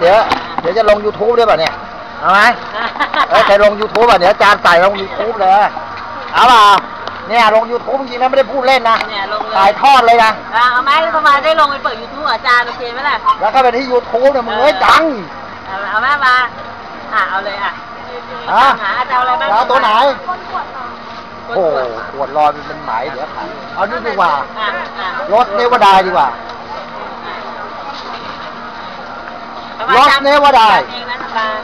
เดี๋ยวเดี๋ยวจะลง YouTube ด้วยป่ะเนี่ย เอาไหมเอ้ยใครลง YouTube อะเดี๋ยวอาจารย์ใส่ลง YouTube เลย เอาเปล่าเนี่ยลง YouTube จริงๆนะไม่ได้พูดเล่นนะเนี่ยลงเลยถ่ายทอดเลยนะอะเอาไหมประมาณได้ลงไปเปิดยูทูบอาจารย์โอเคไหมล่ะ แล้วก็ไปที่ YouTube เนี่ยมึงเอ้ยดัง เอาเอาไหมมาอะเอาเลยอะอะหาจะเอาอะไรบ้างแล้วตัวไหนกดโอ้กดปวดรอยมันเป็นไหมเดี๋ยวขายเอานี่ดีกว่าอะอะรถเนวดายดีกว่า รถเนวดายเองนะสบาย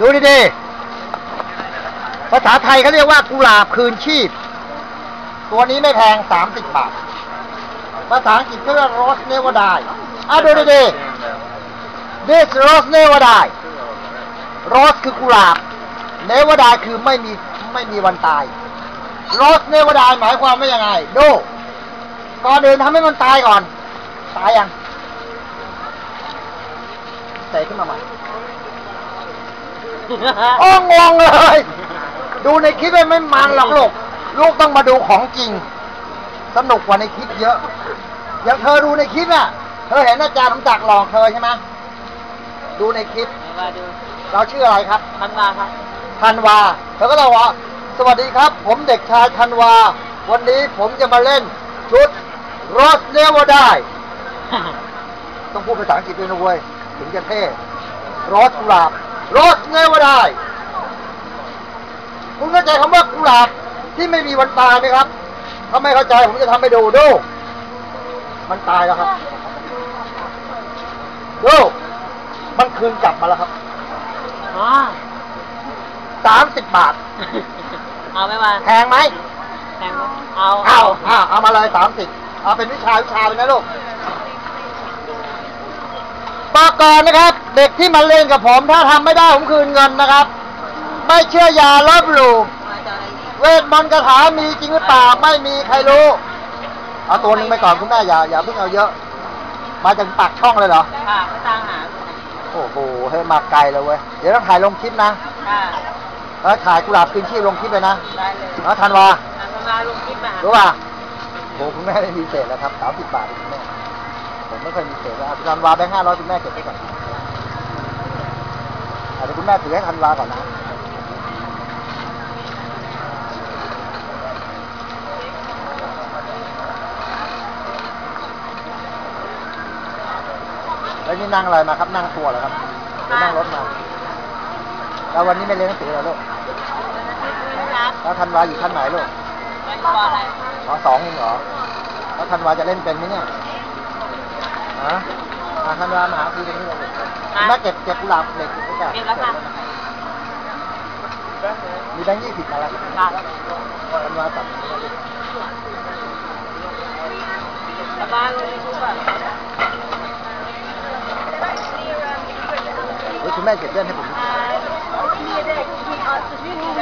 ดูดีๆ ภาษาไทยเขาเรียกว่ากุหลาบคืนชีพ ตัวนี้ไม่แพง30บบาท ภาษาอังกฤษเขาเรียก rose never die อะดูดีๆ this rose never die rose คือกุหลาบ never die คือไม่มีไม่มีวันตาย rose never die หมายความว่ายังไง ดู ก่อนอื่นทำให้มันตายก่อน ตายยัง เตะขึ้นมาใหม่โอ้งงเลย ดูในคลิปไม่ไม่มันหรอกลูก ลูกต้องมาดูของจริง สนุกกว่าในคลิปเยอะ อย่างเธอดูในคลิปน่ะ เธอเห็นอาจารย์สมจักรหลอกเธอใช่ไหมดูในคลิปมาดูเราชื่ออะไรครับทันมาครับ ธันวา เธอก็ต้องว่า สวัสดีครับ ผมเด็กชายธันวา วันนี้ผมจะมาเล่นชุดรสเนวได้ ต้องพูดภาษาอังกฤษด้วยนะเว้ย ถึงจะเท่รสกุหลาบรสเนวได้ คุณเข้าใจคำว่ากุหลาบที่ไม่มีวันตายไหมครับ ถ้าไม่เข้าใจผมจะทำให้ดูดู มันตายแล้วครับ ดู มันคืนกลับมาแล้วครับอ๋อสามสิบบาท เอาไหมมาแพงไหมแทงเอาเอา เอา เอามาเลยสามสิบเอาเป็นวิชาวิชาเลยนะลูก บอกก่อนนะครับ เด็กที่มาเล่นกับผม ถ้าทำไม่ได้ผมคืนเงินนะครับ ไม่เชื่ออย่าลบหลู่มาจะเอาอะไรอีกเวทมนต์คาถามีจริงหรือเปล่าไม่มีใครรู้เอาตัวหนึงไปก่อนคุณแม่อย่าอย่าเพิ่งเอาเยอะ มาจากปากช่องเลยเหรอค่ะไม่ตามหาคนไหนโอ้โหเฮ้ยมาไกลเลยเว้ยเดี๋ยวต้องถ่ายลงคลิปนะค่ะแล้วถ่ายกุหลาบคืนชีพลงคลิปเลยนะได้เลยแล้วธันวาอะมาลงคลิปมารู้ป่ะโหคุณแม่ไม่มีเศษแล้วครับสามสิบบาทเองคุณแม่ ผมไม่เคยมีเศษแล้วธันวาแบงค์ห้าร้อยคุณแม่เก็บไว้ก่อนอะเดี๋ยวคุณแม่ถือให้ธันวาก่อนนะแล้วนี่นั่งอะไรมาครับ นั่งทัวร์เหรอครับหรือนั่งรถมา แล้ววันนี้ไม่เรียนหนังสือเหรอลูกนะครับแล้วธันวาอยู่ชั้นไหนลูกมันบอกอะไร อ๋อสองเองเหรอ แล้วธันวาจะเล่นเป็นไหมเนี่ย ฮะอ่าธันวามาหาคุยตรงนี้เลยแม่เก็บเก็บกุหลาบเด็กก่อนเก็บแล้วค่ะมีแบงค์ยี่สิบมาแล้วธันวาตัดสบายลยทูบอะเฮ้ยคุณแม่เก็บเล่นให้ผม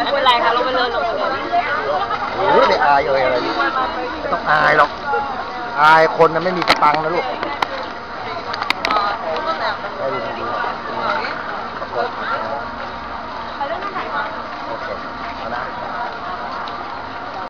ไม่เป็นไรค่ะลงไปเลยลงไปเลยโอ้ยไม่อายเอ่ยอะไรต้องอายหรอก อายคนนะไม่มีสตังค์นะลูก